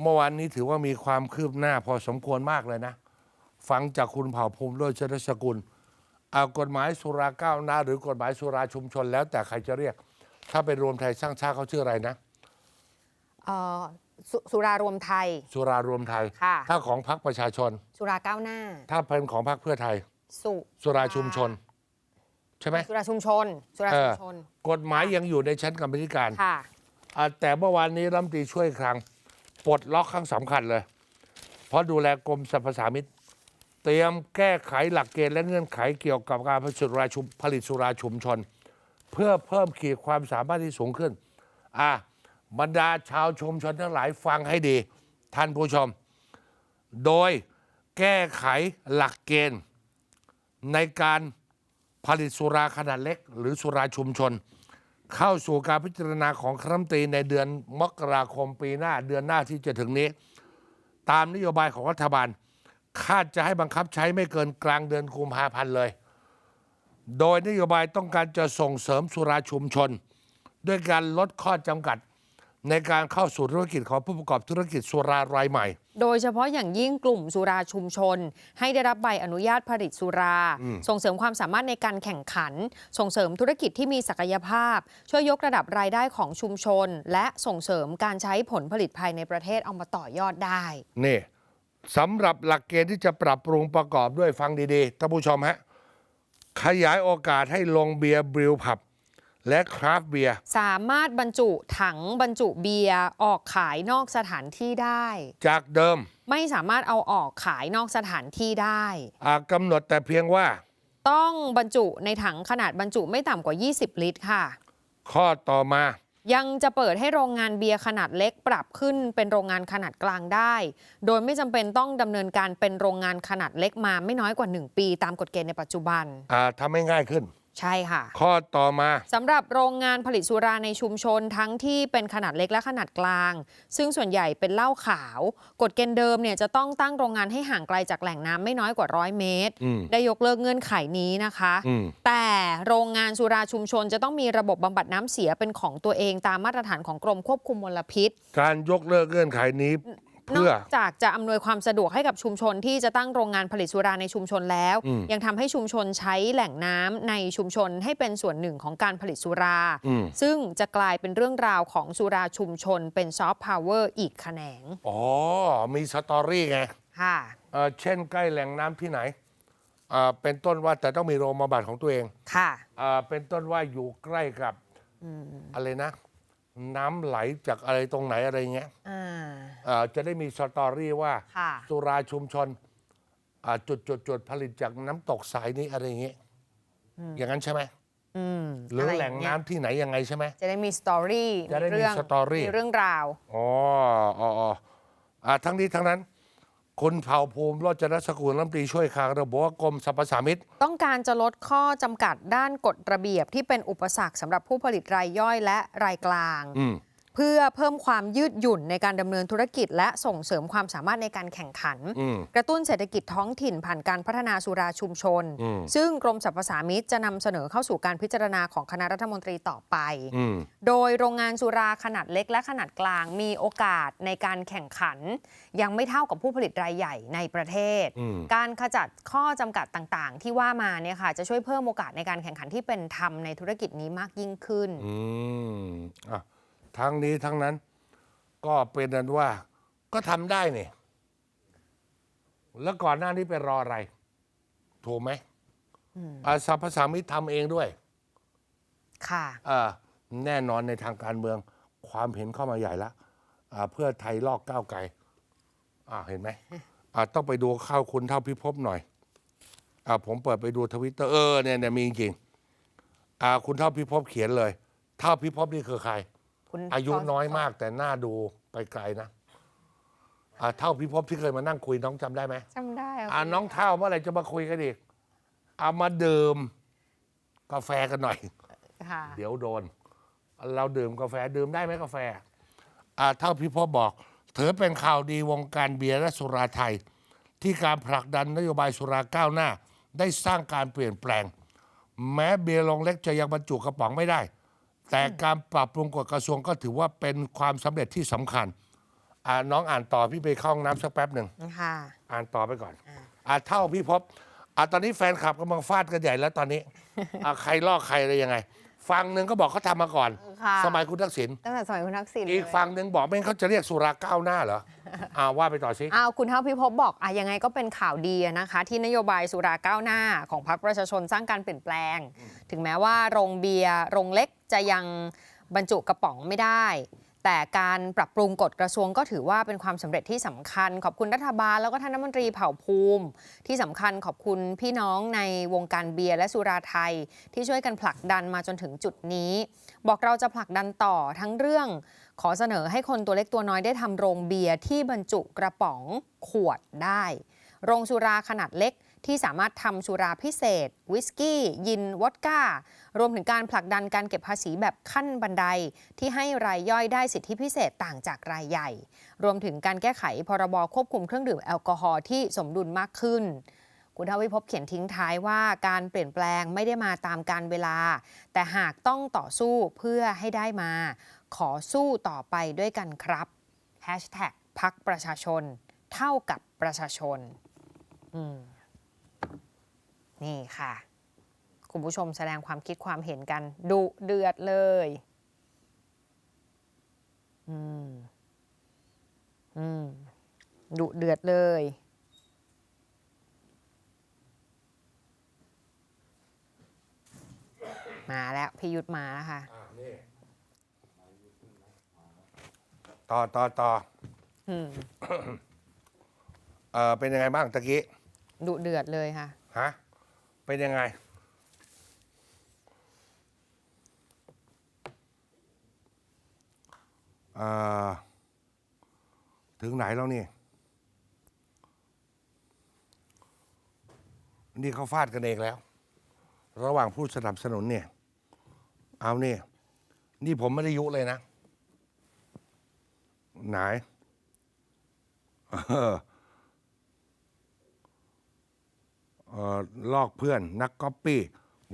เมื่อวานนี้ถือว่ามีความคืบหน้าพอสมควรมากเลยนะ ฟังจากคุณเผ่าภูมิโรจนสกุล เอากฎหมายสุราก้าวหน้า หรือกฎหมายสุราชุมชนแล้วแต่ใครจะเรียก ถ้าเป็นรวมไทยสร้างชาติเขาชื่ออะไรนะเอ่อสสุรารวมไทย สุรารวมไทย ค่ะ ถ้าของพรรคประชาชน สุราก้าวหน้า ถ้าเป็นของพรรคเพื่อไทย สุสุราชุมชน ใช่ไหมสุราชุมชน สุราเอชุอมชนกฎหมายยังอยู่ในชั้นกรรมธิการ ค่ะ อะแต่เมื่อวานนี้รัฐมนตรีช่วยคลัง ปลดล็อกครั้งสำคัญเลย เพราะดูแลกรมสรรพสามิตเตรียมแก้ไขหลักเกณฑ์และเงื่อนไขเกี่ยวกับการผลิตสุราชุมผลิตสุราชุมชน เพื่อเพิ่มขีดความสามารถที่สูงขึ้น อะบรรดาชาวชุมชนทั้งหลายฟังให้ดี ท่านผู้ชม โดยแก้ไขหลักเกณฑ์ในการผลิตสุราขนาดเล็ก หรือสุราชุมชน เข้าสู่การพิจารณาของคณะรัฐมนตรีในเดือนมกราคมปีหน้าเดือนหน้าที่จะถึงนี้ ตามนโยบายของรัฐบาล คาดจะให้บังคับใช้ไม่เกินกลางเดือนกุมภาพันธ์เลย โดยนโยบายต้องการจะส่งเสริมสุราชุมชน ด้วยการลดข้อจำกัด ในการเข้าสู่ธุรกิจของผู้ประกอบธุรกิจสุรารายใหม่ โดยเฉพาะอย่างยิ่งกลุ่มสุราชุมชน ให้ได้รับใบอนุญาตผลิตสุรา ส่งเสริมความสามารถในการแข่งขัน ส่งเสริมธุรกิจที่มีศักยภาพ ช่วยยกระดับรายได้ของชุมชน และส่งเสริมการใช้ผลผลิตภายในประเทศเอามาต่อยอดได้นี่สำหรับหลักเกณฑ์ที่จะปรับปรุงประกอบด้วยฟังดีๆท่านผู้ชมฮะขยายโอกาสให้ลงเบียร์บริวผับ และคราฟต์เบียร์สามารถบรรจุถังบรรจุเบียร์ออกขายนอกสถานที่ได้ จากเดิมไม่สามารถเอาออกขายนอกสถานที่ได้ อากำหนดแต่เพียงว่า ต้องบรรจุในถังขนาดบรรจุไม่ต่ำกว่า 20 ลิตรค่ะ ข้อต่อมา ยังจะเปิดให้โรงงานเบียร์ขนาดเล็กปรับขึ้นเป็นโรงงานขนาดกลางได้ โดยไม่จำเป็นต้องดำเนินการเป็นโรงงานขนาดเล็กมาไม่น้อยกว่า 1 ปี ตามกฎเกณฑ์ในปัจจุบันอ่าทำให้ง่ายขึ้น ใช่ค่ะ ข้อต่อมาสำหรับโรงงานผลิตสุราในชุมชนทั้งที่เป็นขนาดเล็กและขนาดกลาง ซึ่งส่วนใหญ่เป็นเหล้าขาว กฎเกณฑ์เดิมเนี่ยจะต้องตั้งโรงงานให้ห่างไกลจากแหล่งน้ำไม่น้อยกว่าร้อยเมตรอืมได้ยกเลิกเงื่อนไขนี้นะคะอืมแต่โรงงานสุราชุมชนจะต้องมีระบบบำบัดน้ำเสียเป็นของตัวเองตามมาตรฐานของกรมควบคุมมลพิษ การยกเลิกเงื่อนไขนี้ นเพื่ออกจากจะอำนวยความสะดวกให้กับชุมชนที่จะตั้งโรงงานผลิตสุราในชุมชนแล้วอืมยังทำให้ชุมชนใช้แหล่งน้ำในชุมชนให้เป็นส่วนหนึ่งของการผลิตสุราอืมซึ่งจะกลายเป็นเรื่องราวของสุราชุมชน เป็นซอฟต์พาวเวอร์อีกแขนง อ๋อ มีสตอรี่ไง ค่ะเอ่อเช่นใกล้แหล่งน้ำที่ไหนอ่าเป็นต้นว่าแต่ต้องมีโรงบำบัดของตัวเอง ค่ะอ่าเป็นต้นว่าอยู่ใกล้กับอะไรนะ น้ำไหลจากอะไรตรงไหนอะไรเงี้ยอ่าอ่าจะได้มีสตอรี่ว่า ค่ะ สุราชุมชนอ่าจุดจุดจุดผลิตจากน้ำตกสายนี้อะไรอย่างเงี้ยอย่างนั้นใช่ไหมอืมหรืออะแหอล่งย่าเยน้ำที่ไหนยังไงใช่ไหม จะได้มีสตอรี่จะได้มีเรื่องสตอรี่ มีเรื่องราว อ๋ออ๋ออ๋ออ่าทั้งนี้ทั้งนั้น คุณเผ่าภูมิโรจนสกุลรัฐมนตรีช่วยคลังระบุว่ากรมสรรพสามิตต้องการจะลดข้อจำกัดด้านกฎระเบียบที่เป็นอุปสรรคสำหรับผู้ผลิตรายย่อยและรายกลางอืม เพื่อเพิ่มความยืดหยุ่นในการดำเนินธุรกิจ และส่งเสริมความสามารถในการแข่งขันอืมกระตุ้นเศรษฐกิจท้องถิ่นผ่านการพัฒนาสุราชุมชนอืมซึ่งกรมสรรพสามิตจะนำเสนอเข้าสู่การพิจารณาของคณะรัฐมนตรีต่อไปอืมโดยโรงงานสุราขนาดเล็กและขนาดกลางมีโอกาสในการแข่งขัน ยังไม่เท่ากับผู้ผลิตรายใหญ่ในประเทศอืมการขจัดข้อจำกัดต่างๆ ที่ว่ามาเนี่ยค่ะจะช่วยเพิ่มโอกาสในการแข่งขันที่เป็นธรรมในธุรกิจนี้มากยิ่งขึ้นอืมอะ ทั้งนี้ทั้งนั้น ก็เป็นนั้นว่า ก็ทำได้นี่แล้วก่อนหน้านี้ไปรออะไร ถูกไหมอ่าสรรพสามิตทำเองด้วย ค่ะอ่าแน่นอนในทางการเมือง ความเห็นเข้ามาใหญ่ละอ่าเพื่อไทยลอกก้าวไกลอ่าเห็นไหมอ่าต้องไปดูข้าวคุณเท่าพิภพหน่อยอ่าผมเปิดไปดูทวิตเตอร์เออเนี่ยเนี่ยมีจริงอ่าคุณเท่าพิภพเขียนเลย เท่าพิภพนี่คือใคร คุณอายุน้อยมากแต่หน้าดูไปไกลนะอ่าเท่าพิภพที่เคยมานั่งคุยน้องจำได้ไหมจำได้อ่าน้องเท่าเมื่อไหร่จะมาคุยกันอีกเอามาดื่มกาแฟกันหน่อย ค่ะเดี๋ยวโดน เราดื่มกาแฟดื่มได้ไหมกาแฟอ่าเท่าพี่พ่อบอกถือเป็นข่าวดีวงการเบียร์และสุราไทย ที่การผลักดันนโยบายสุราก้าวหน้า ได้สร้างการเปลี่ยนแปลง แม้เบียร์ลงเล็กจะยังบรรจุกระป๋องไม่ได้ แต่การปรับปรุงกฎกระทรวงก็ถือว่าเป็นความสำเร็จที่สำคัญอ่าน้องอ่านต่อพี่ไปเข้าห้องน้ำสักแป๊บหนึ่ง ค่ะ อ่านต่อไปก่อน อ่าอ่าเท่าพี่พบ อ่าตอนนี้แฟนคลับกำลังฟาดกันใหญ่แล้วตอนนี้ อ่าใครลอกใครอะไรยังไงฟังหนึ่งก็บอกเขาทำมาก่อน ค่ะ สมัยคุณทักษิณ ตั้งแต่สมัยคุณทักษิณอีกเลยฝั่งหนึ่งบอกไม่งั้นเขาจะเรียกสุราก้าวหน้าเหรอ อ่าว่าไปต่อสิ อ้าวคุณเท่าพิภพบอกอะยังไงก็เป็นข่าวดีอะนะคะ ที่นโยบายสุราก้าวหน้าของพรรคประชาชนสร้างการเปลี่ยนแปลง ถึงแม้ว่าโรงเบียร์โรงเล็ก จะยังบรรจุกระป๋องไม่ได้ แต่การปรับปรุงกฎกระทรวงก็ถือว่าเป็นความสำเร็จที่สำคัญ ขอบคุณรัฐบาลแล้วก็ท่านรัฐมนตรีเผ่าภูมิ ที่สำคัญขอบคุณพี่น้องในวงการเบียร์และสุราไทย ที่ช่วยกันผลักดันมาจนถึงจุดนี้ บอกเราจะผลักดันต่อทั้งเรื่อง ขอเสนอให้คนตัวเล็กตัวน้อยได้ทำโรงเบียร์ที่บรรจุกระป๋องขวดได้ โรงสุราขนาดเล็ก ที่สามารถทำสุราพิเศษ วิสกี้ ยิน วอดก้า รวมถึงการผลักดันการเก็บภาษีแบบขั้นบันได ที่ให้รายย่อยได้สิทธิพิเศษต่างจากรายใหญ่ รวมถึงการแก้ไขพรบควบคุมเครื่องดื่มแอลกอฮอล์ที่สมดุลมากขึ้นคุณทวิภพเขียนทิ้งท้ายว่าการเปลี่ยนแปลงไม่ได้มาตามการเวลา แต่หากต้องต่อสู้เพื่อให้ได้มา ขอสู้ต่อไปด้วยกันครับพักประชาชน เท่ากับประชาชน อืม นี่ค่ะ คุณผู้ชมแสดงความคิดความเห็นกันดุเดือดเลย อืม อืมดุเดือดเลย มาแล้วพี่ยุทธมาแล้วค่ะ ต่อต่อต่ออืม เออเป็นยังไงบ้างตะกี้ ดุเดือดเลยค่ะ ฮะ เป็นยังไง ถึงไหนแล้วนี่ นี่เขาฟาดกันเองแล้ว ระหว่างผู้สนับสนุนเนี่ย เอาเนี่ย นี่ผมไม่ได้ยุเลยนะ ไหน เออเอ่อลอกเพื่อนนักก๊อปปี้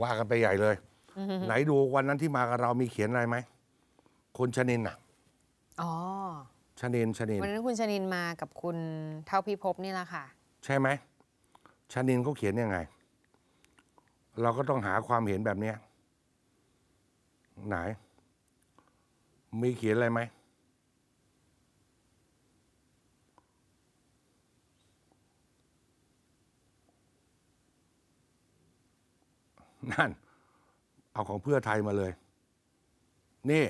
ว่ากันไปใหญ่เลย ไหนดูวันนั้นที่มากับเรามีเขียนอะไรไหมคุณชนินน่ะอ๋อ ชนินชนิน วันนั้นคุณชนินมากับคุณเท่าพิภพนี่แหละค่ะ ใช่ไหมชนินเขาเขียนยังไง เราก็ต้องหาความเห็นแบบเนี้ยไหน มีเขียนอะไรไหม นั่น เอาของเพื่อไทยมาเลย นี่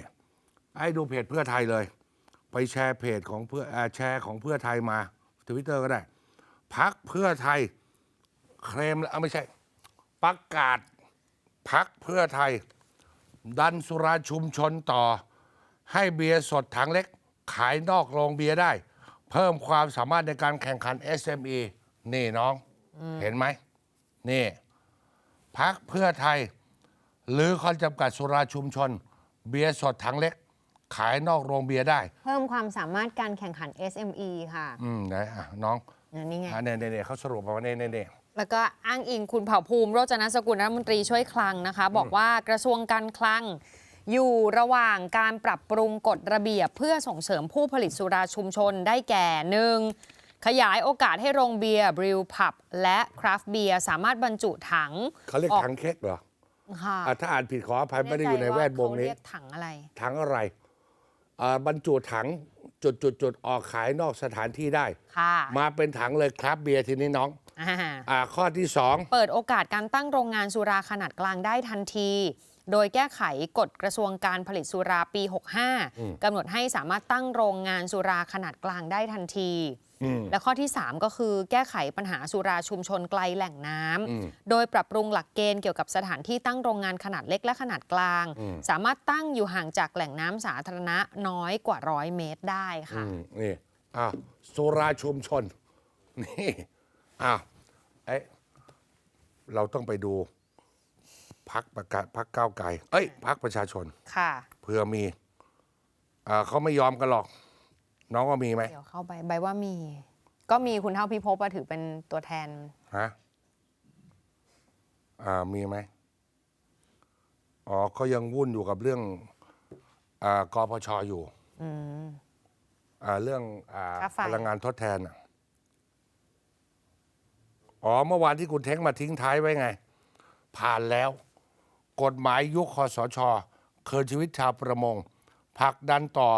ไอ้ดูเพจเพื่อไทยเลย ไปแชร์เพจของเพื่อแชร์ของเพื่อไทยมาทวิตเตอร์ก็ได้พักเพื่อไทย เคลมแล้วเอาไม่ใช่ ประกาศพักเพื่อไทย ดันสุราชุมชนต่อ ให้เบียร์สดถังเล็ก ขายนอกโรงเบียร์ได้ เพิ่มความสามารถในการแข่งขัน SME นี่น้อง เห็นไหม นี่ พักเพื่อไทย หรือคนจำกัดสุราชุมชน เบียร์สดถังเล็ก ขายนอกโรงเบียร์ได้ เพิ่มความสามารถการแข่งขัน SME ค่ะ อืมไหนอะน้องนี่ไง อะเนี่ยเนี่ยเนี่ยเขาสรุปมาว่าเนี่ยเนี่ยเนี่ย แล้วก็อ้างอิงคุณเผ่าภูมิโรจนสกุลรัฐมนตรีช่วยคลังนะคะ บอกว่ากระทรวงการคลัง อยู่ระหว่างการปรับปรุงกฎระเบียบเพื่อส่งเสริมผู้ผลิตสุราชุมชนได้แก่หนึ่ง ขยายโอกาสให้โรงเบียร์บริวพับและคราฟต์เบียร์สามารถบรรจุถังเขาเรียกออกถังเค้กเหรอค่ะอะถ้าอ่านผิดขออภัยไม่ได้อยู่ในแวดวงเขานี้เรียกถังอะไรถังอะไรอ่าบรรจุถังจุดจุดจุดออกขายนอกสถานที่ได้ ค่ะ มาเป็นถังเลยครับเบียร์ทีนี้น้องอ่าอ่าข้อที่สองเปิดโอกาสการตั้งโรงงานสุราขนาดกลางได้ทันที โดยแก้ไขกฎกระทรวงการผลิตสุราปี 65กำหนดให้สามารถตั้งโรงงานสุราขนาดกลางได้ทันทีอืมและข้อที่ 3 ก็คือแก้ไขปัญหาสุราชุมชนไกลแหล่งน้อืมำโดยปรับปรุงหลักเกณฑ์เกี่ยวกับสถานที่ตั้งโรงงานขนาดเล็กและขนาดกลางอืมสามารถตั้งอยู่ห่างจากแหล่งน้ำสาธารณะน้อยกว่าร้อยเมตรได้อืค่ะมนี่อ้าวสุราชุมชนนี่อ้าวเอ้ยเราต้องไปดู พักประกาศพักก้าวไกลเอ้ยพักประชาชนค่ะเผื่อมีอ่าเขาไม่ยอมกันหรอก น้องว่ามีไหมเดี๋ยวเข้าไปใบว่ามี ก็มีคุณเท่าพิภพอะถือเป็นตัวแทน ฮะอ่ามีไหมอ๋อเขายังวุ่นอยู่กับเรื่องอ่ากพชอยู่อืม อ่าเรื่องอ่าค่าไฟ พลังงานทดแทนอะอ๋อเมื่อวานที่คุณเท้งมาทิ้งท้ายไว้ไง ผ่านแล้ว กฎหมายยุคคอสชคืนชีวิตชาวประมงผลักดันต่อ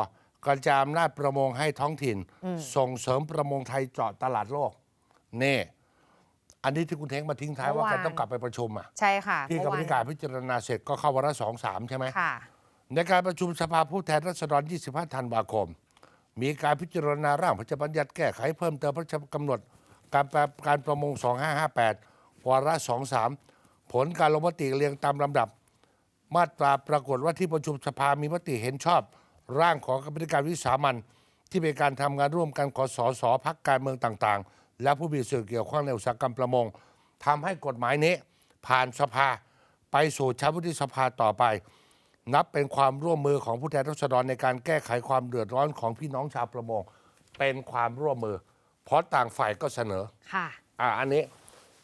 กระจายอำนาจประมงให้ท้องถิ่น ส่งเสริมประมงไทยเจาะตลาดโลกนี่อันนี้ที่คุณเท้งมาทิ้งท้ายว่าเมื่อวานแกต้องกลับไปประชุมอะใช่ค่ะ ที่กรรมธิการพิจารณาเสร็จก็เข้าวาระสองสามใช่ไหมค่ะในการประชุมสภาผู้แทนราษฎร 25 ธันวาคม มีการพิจารณาร่างพระราชบัญญัติแก้ไขเพิ่มเติมพระราชกำหนด การแปลการประมง 2558 วาระ 23 ผลการลงมติเรียงตามลำดับ มาตราปรากฏว่าที่ประชุมสภามีมติเห็นชอบ ร่างของกรรมธิการวิสามันที่เป็นการทำงานร่วมกันของสสพักการเมืองต่างๆ และผู้มีส่วนเกี่ยวข้องในอุตสาหกรรมประมงทำให้กฎหมายนี้ ผ่านสภาไปสู่ชั้นวุฒิสภาต่อไป นับเป็นความร่วมมือของผู้แทนราษฎรในการแก้ไขความเดือดร้อนของพี่น้องชาวประมง เป็นความร่วมมือ เพราะต่างฝ่ายก็เสนอค่ะอ่าอันนี้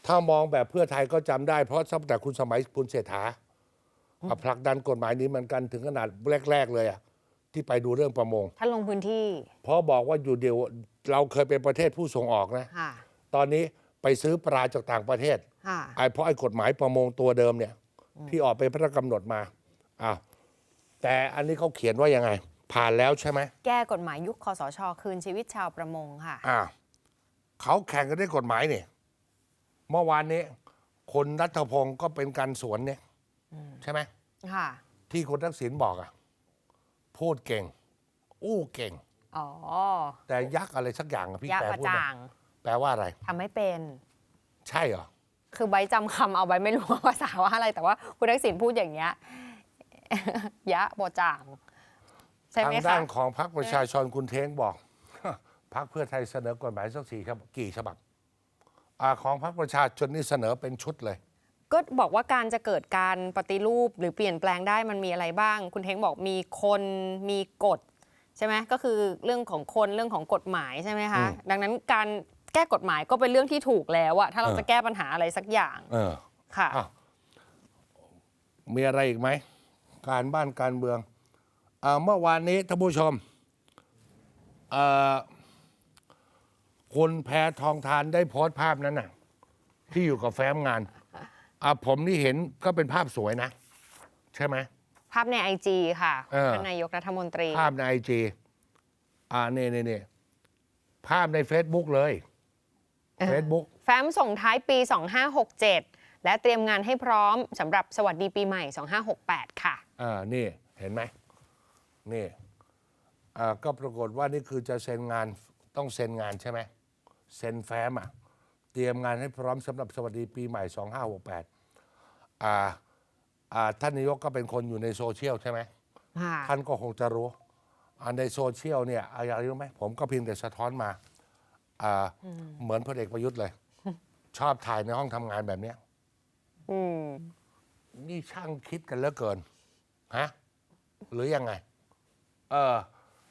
ถ้ามองแบบเพื่อไทยก็จำได้ เพราะตั้งแต่คุณสมัยคุณเศรษฐาอะผลักดันกฎหมายนี้เหมือนกันถึงขนาดแรก ๆ เลยอะที่ไปดูเรื่องประมงท่านลงพื้นที่เพราะบอกว่าอยู่เดียวเราเคยเป็นประเทศผู้ส่งออกนะค่ะตอนนี้ไปซื้อปลาจากต่างประเทศค่ะไอ้เพราะไอ้กฎหมายประมงตัวเดิมเนี่ย ที่ออกเป็นพระราชกำหนดมาอ้าวแต่อันนี้เขาเขียนว่ายังไง ผ่านแล้วใช่ไหมแก้กฎหมายยุคคอสช คืนชีวิตชาวประมงค่ะอ้าวเขาแข่งกันด้วยกฎหมายนี่ เมื่อวานนี้คนรัฐพงศ์ก็เป็นการสวนเนี่ยใช่ไหมค่ะ ที่คุณทักษิณบอกอะพูดเก่ง อู้เก่ง อ๋อ แต่ยักษ์อะไรสักอย่างอะพี่ยะแปลกระพูดหน่จ่าอยงแปลว่าอะไร ทำไม่เป็น ใช่เหรอ คือใบจำคำเอาใบไม่รู้ว่าภาษาว่าอะไร แต่ว่าคุณทักษิณพูดอย่างเงี้ย ยะบอจ่าง ใช่ทาไหมงด้าคะนของพรรคประชาชนคุณเท้งบอก พรรคเพื่อไทยเสนอกฎหมายสักสี่ฉบับกี่ฉบับอา ของพรรคประชาชนนี่เสนอเป็นชุดเลย ก็บอกว่าการจะเกิดการปฏิรูปหรือเปลี่ยนแปลงได้มันมีอะไรบ้าง คุณเท้งบอกมีคนมีกฎใช่ไหมก็คือเรื่องของคนเรื่องของกฎหมายใช่ไหมคะอืมดังนั้นการแก้กฎหมายก็เป็นเรื่องที่ถูกแล้วอะถ้าเราเออจะแก้ปัญหาอะไรสักอย่างเออค่ะอ้าวมีอะไรอีกไหม การบ้านการเมืองอาเมื่อวานนี้ท่านผู้ชมเอ่อ คุณแพทองทานได้โพสต์ภาพนั้นน่ะ ที่อยู่กับแฟ้มงานอ่าผมนี่เห็นก็เป็นภาพสวยนะ ใช่ไหม ภาพในไอจีค่ะเออ ท่านนายกรัฐมนตรี ภาพในไอจีอ่านี่นี่นี่ภาพใน Facebook เลย เออ Facebook แฟ้มส่งท้ายปี 2567 และเตรียมงานให้พร้อมสำหรับสวัสดีปีใหม่ 2568 ค่ะ อ่านี่เห็นไหมนี่อ่าก็ปรากฏว่านี่คือจะเซ็นงานต้องเซ็นงานใช่ไหม เซ็นแฟ้มอะเตรียมงานให้พร้อมสำหรับสวัสดีปีใหม่ 2568อ่าอ่าท่านนายกก็เป็นคนอยู่ในโซเชียลใช่ไหมค่ะท่านก็คงจะรู้อ่าในโซเชียลเนี่ยอะไรรู้ไหมผมก็เพียงแต่สะท้อนมาอ่าเหมือนพลเอกประยุทธ์เลย ชอบถ่ายในห้องทำงานแบบเนี้ย อืม นี่ช่างคิดกันเหลือเกิน ฮะ หรือยังไง เออ